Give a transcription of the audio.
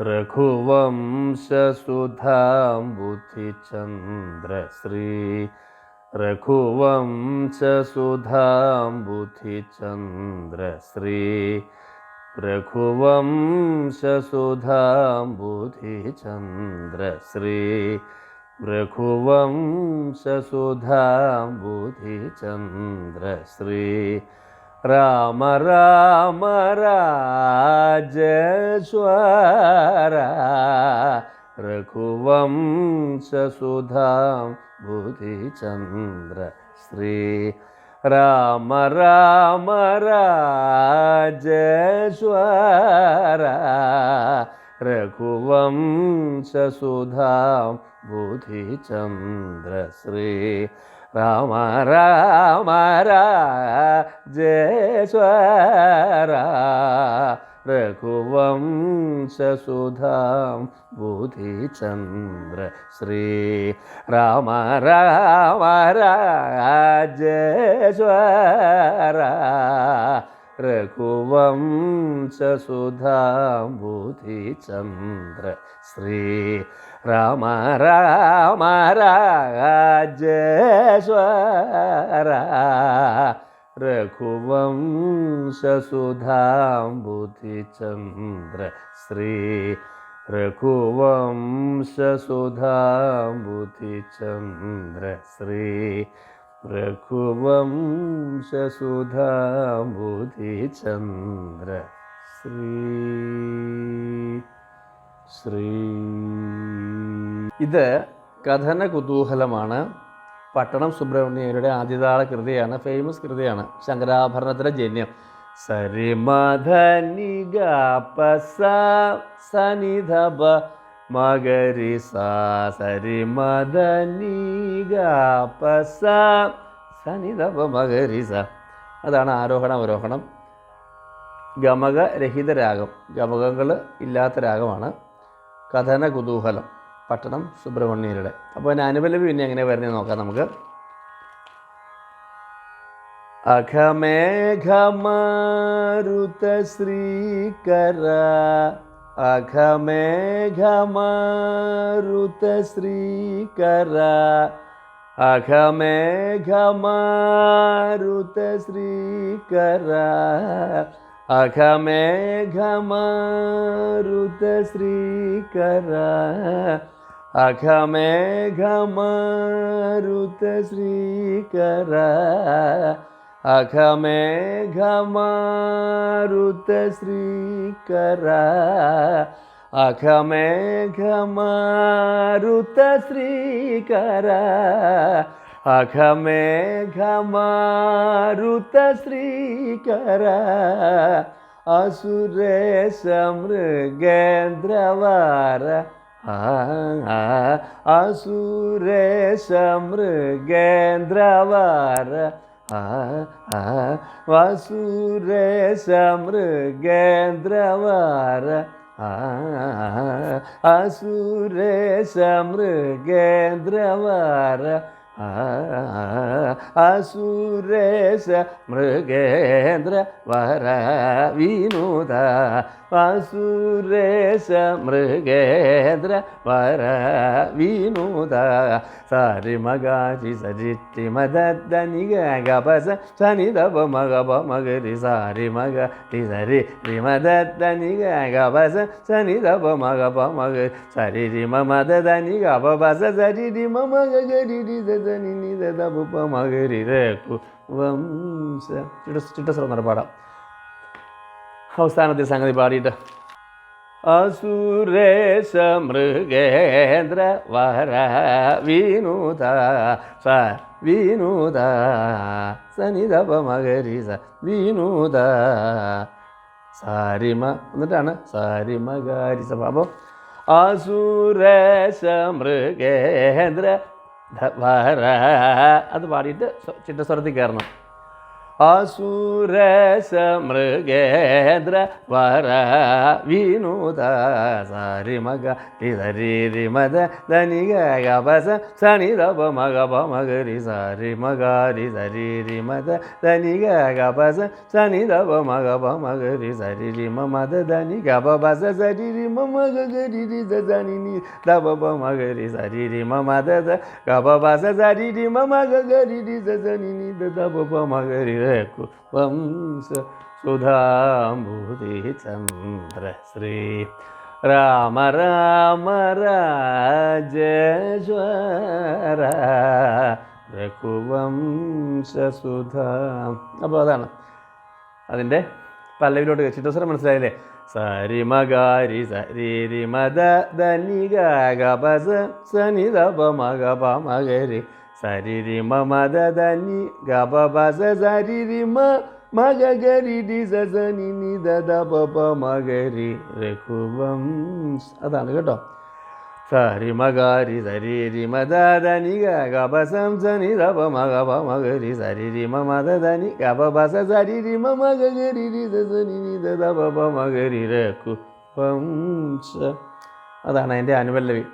रघुवंशसुधाम्बुधिचन्द्रश्री रघुवंशसुधाम्बुधिचन्द्रश्री रघुवंशसुधाम्बुधिचन्द्रश्री रघुवंशसुधाम्बुधिचन्द्रश्री राम राम राजेश्वरा रघुवंशसुधां बुधिचन्द्र श्री। राम राम राजेश्वरा रघुवंशसुधां बुधिचन्द्र श्री രാമ രാമ രാജേശ്വര രഘുവംശസുധാം ബുധിചന്ദ്ര ശ്രീ രാമ രാമ രാജേശ്വര. രഘുവംശസുധാംബുധിചന്ദ്ര ശ്രീ രാമ രാമ രാജേശ്വര രഘുവംശസുധാംബുധിചന്ദ്ര ശ്രീ രഘുവംശസുധാംബുധിചന്ദ്ര ശ്രീ രഘുവംശസുധാമുതിചന്ദ്ര ശ്രീ ശ്രീ ഇത് കഥന കുതൂഹലമാണ്. പട്ടണം സുബ്രഹ്മണ്യരുടെ ആദ്യതാള കൃതിയാണ് ഫേമസ് കൃതിയാണ് ശങ്കരാഭരണത്തിലെ ജന്യം. സരിമധനിഗ പസ സനിധബ മകരി സരി മദനി പസ സനിതപ മകരി സ അതാണ് ആരോഹണ അവരോഹണം ഗമകരഹിത രാഗം. ഗമകങ്ങൾ ഇല്ലാത്ത രാഗമാണ്. കഥന കുതൂഹലം. പട്ടണം സുബ്രഹ്മണ്യരുടെ. അപ്പോൾ അതിന് അനുപലവി പിന്നെ എങ്ങനെ വരുന്നത് നോക്കാം നമുക്ക്. അഘമേഘമാരുത ശ്രീകര അഘമേഘമാരുതശ്രീകര അഘമേഘമാരുതശ്രീകര അഘമേഘമാരുതശ്രീകര അഘമേഘമാരുതശ്രീകര. അഘമേഘമാരുതശ്രീകര അഘമേഘമാരുതശ്രീകര അഘമേഘമാരുതശ്രീകര അസുരേശ മൃഗേന്ദ്രവാര അസുരേശ മൃഗേന്ദ്രവാര വസുരേശ മൃഗേന്ദ്രവാര അസുരേശ മൃഗേന്ദ്രവാര அசுரேச மிருகேந்திர வர வினோத அசுரேச மிருகேந்திர வர வினோத சாரி மகாஜி சரித்தி மதத்த நிக கபச சனி தப மகப மகரி சாரி மக டி சரி ரி மதத்த நிக கபச சனி தப மகப மகரி சரி ரி மத தனி கபபச சரி ரி மகரி ரி ഗനി നിതപമകരിരകു വംശ. ചിട്ടസ്വരം പാടാം. അവസാനത്തെ സംഗതി പാടിയിട്ട്. അസുരേശ മൃഗേന്ദ്ര വര വിനൂത സ വിനൂത സനിതപമകരി സ വിനൂത സാരിമ എന്നിട്ടാണ് സാരിമകാരി സഭ അപ്പോൾ അസുരേശ മൃഗേന്ദ്ര അത് പാടിയിട്ട് ചിട്ടസ്വരത്തിൽ കയറണം. അസുരസ മൃഗേന്ദ്ര വര വിനോദ സാരി മഗ രി മദ ധനി ഗപസ സനി ദപ മഗ പ മഗരി സാരി മഗാരി സരി രി മദ ധനി ഗപസ സനി ദപ മഗ പ മഗരി സരി രി മ മദ ധനി ഗപ ബസ സരി രി മ മഗ ഗരി രി സ ധനി നി ദപ പ മഗരി സരി രി മ മദ ധ ഗപ ബസ സരി രി മ മഗ ഗരി രി സ ധനി നി ദ ദപ പ മഗരി രേക്കു വംശ സുധാംബുതി ചന്ദ്രശ്രീ രാമ രാമ രാജേശ്വര. രഘുവംശസുധ. അപ്പോൾ അതാണ് അതിന്റെ പല്ലവിലോട്ട് ചിത്രസ്വരം മനസ്സിലായില്ലേ? സരി മകാരി സരി മദ ധനി ഗപസ സനി ദപ മഗ പ മഗരി സരി രി മ മദ ധനി ഗപ ബസ സരി രി മ മഗ ഗരി രി സ നി ദ ദ പ പ മഗരി രഘുവംശ അതാണ് കേട്ടോ സരി മകാരി സരിരി മദനി മദ ധനി ഗപസം സനി ദപ മഗ പ മഗരി സരി രി മ മദ ധനി ഗപ ബസ സരി മഗ ഗരി രി സ നി ദ ദ പ പ മഗരി രഘു അതാണ് അതിന്റെ അനുപല്ലവി